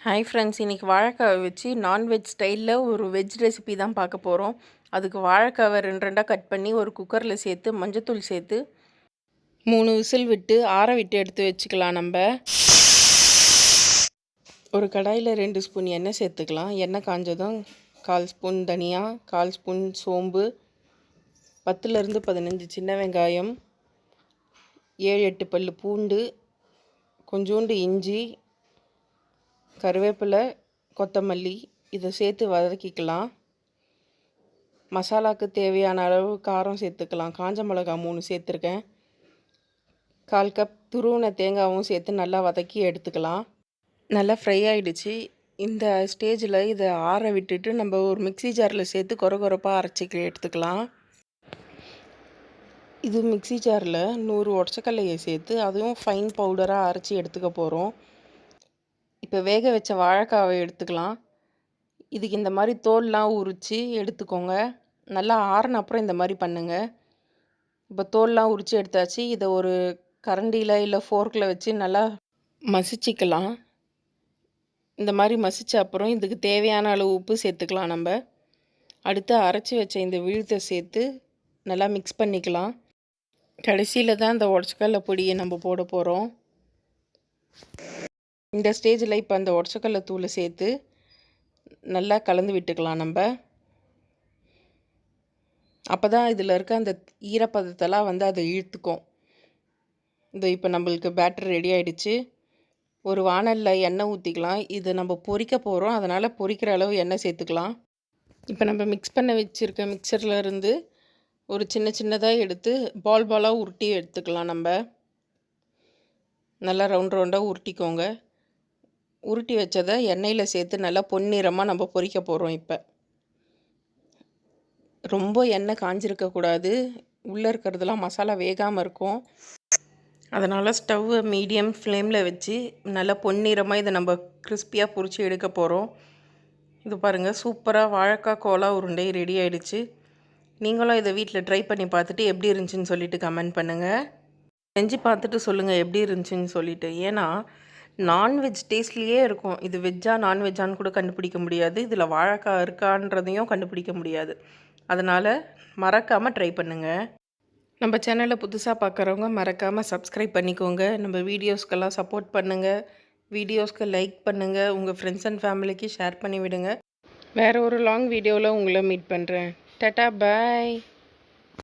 Hi friends இன்றைக்கி வாழைக்காவை வச்சு non veg ஸ்டைலில் ஒரு வெஜ் ரெசிபி தான் பார்க்க போகிறோம் அதுக்கு வாழைக்காவை ரெண்டு ரெண்டாக கட் பண்ணி ஒரு குக்கரில் சேர்த்து மஞ்சத்தூள் சேர்த்து மூணு விசில் விட்டு ஆற விட்டு எடுத்து வச்சுக்கலாம் நம்ம. ஒரு கடாயில் ரெண்டு ஸ்பூன் எண்ணெய் சேர்த்துக்கலாம். எண்ணெய் காஞ்சதும் கால் ஸ்பூன் தனியா கால் ஸ்பூன் சோம்பு பத்துலேருந்து பதினஞ்சு சின்ன வெங்காயம் ஏழு எட்டு பல் பூண்டு கொஞ்சோண்டு இஞ்சி கருவேப்பிலை கொத்தமல்லி இதை சேர்த்து வதக்கிக்கலாம். மசாலாவுக்கு தேவையான அளவு காரம் சேர்த்துக்கலாம். காஞ்ச மிளகா மூணு சேர்த்துருக்கேன். கால் கப் துருவின தேங்காவும் சேர்த்து நல்லா வதக்கி எடுத்துக்கலாம். நல்லா ஃப்ரை ஆகிடுச்சு இந்த ஸ்டேஜில் இதை ஆற விட்டுட்டு நம்ம ஒரு மிக்சி ஜாரில் சேர்த்து குறை குறைப்பாக அரைச்சிக்க எடுத்துக்கலாம். இது மிக்சி ஜாரில் நூறு உடச்சக்கல்லையை சேர்த்து அதுவும் ஃபைன் பவுடராக அரைச்சி எடுத்துக்க போகிறோம் இப்போ வேக வச்ச வாழைக்காவை எடுத்துக்கலாம். இதுக்கு இந்த மாதிரி தோல்லாம் உரித்து எடுத்துக்கோங்க. நல்லா ஆறின அப்புறம் இந்த மாதிரி பண்ணுங்கள் இப்போ தோல்லாம் உரித்து எடுத்தாச்சு. இதை ஒரு கரண்டியில் இல்லை ஃபோர்க்கில் வச்சு நல்லா மசிச்சிக்கலாம். இந்த மாதிரி மசித்த அப்புறம் இதுக்கு தேவையான அளவு உப்பு சேர்த்துக்கலாம் நம்ம. அடுத்து அரைச்சி வச்ச இந்த விழுத்தை சேர்த்து நல்லா மிக்ஸ் பண்ணிக்கலாம். கடைசியில் தான் இந்த உடச்சக்கல்ல பொடியை நம்ம போட போகிறோம் இந்த ஸ்டேஜில் இப்போ அந்த உடச்சக்கல்ல தூளை சேர்த்து நல்லா கலந்து விட்டுக்கலாம் நம்ம. அப்போ தான் இதில் இருக்க அந்த ஈரப்பதத்தெல்லாம் வந்து அதை இழுத்துக்கும். இந்த இப்போ நம்மளுக்கு பேட்டர் ரெடி ஆகிடுச்சு ஒரு வானலில் எண்ணெய் ஊற்றிக்கலாம் இது நம்ம பொறிக்க போகிறோம் அதனால் பொரிக்கிற அளவு எண்ணெய் சேர்த்துக்கலாம். இப்போ நம்ம மிக்ஸ் பண்ண வச்சுருக்க மிக்சரில் இருந்து ஒரு சின்ன சின்னதாக எடுத்து பால் பாலாக உருட்டி எடுத்துக்கலாம் நம்ம. நல்லா ரவுண்ட் ரவுண்டாக உருட்டிக்கோங்க. உருட்டி வச்சதை எண்ணெயில் சேர்த்து நல்லா பொன்னிறமாக நம்ம பொறிக்க போகிறோம் இப்போ. ரொம்ப எண்ணெய் காஞ்சிருக்கக்கூடாது உள்ளே இருக்கிறதுலாம் மசாலா வேகாமல் இருக்கும். அதனால் ஸ்டவ்வை மீடியம் ஃப்ளேமில் வச்சு நல்லா பொன்னிறமாக இதை நம்ம கிறிஸ்பியாக பொரித்து எடுக்க போகிறோம் இது பாருங்கள் சூப்பராக வாழைக்காய் கோலா உருண்டை ரெடி ஆகிடுச்சு நீங்களும் இதை வீட்டில் ட்ரை பண்ணி பார்த்துட்டு எப்படி இருந்துச்சுன்னு சொல்லிவிட்டு கமெண்ட் பண்ணுங்கள் செஞ்சு பார்த்துட்டு சொல்லுங்கள் எப்படி இருந்துச்சுன்னு சொல்லிவிட்டு ஏன்னா நான்வெஜ் டேஸ்ட்லேயே இருக்கும். இது வெஜ்ஜா நான்வெஜ்ஜான்னு கூட கண்டுபிடிக்க முடியாது. இதில் வாழைக்காய் இருக்கான்றதையும் கண்டுபிடிக்க முடியாது. அதனால் மறக்காமல் ட்ரை பண்ணுங்கள் நம்ம சேனலை புதுசாக பார்க்குறவங்க மறக்காமல் சப்ஸ்கிரைப் பண்ணிக்கோங்க. நம்ம வீடியோஸ்க்கெல்லாம் சப்போர்ட் பண்ணுங்கள் வீடியோஸ்க்கு லைக் பண்ணுங்கள் உங்கள் ஃப்ரெண்ட்ஸ் அண்ட் ஃபேமிலிக்கு ஷேர் பண்ணி விடுங்க வேறு ஒரு லாங் வீடியோவில் உங்களை மீட் பண்ணுறேன் டட்டா பாய்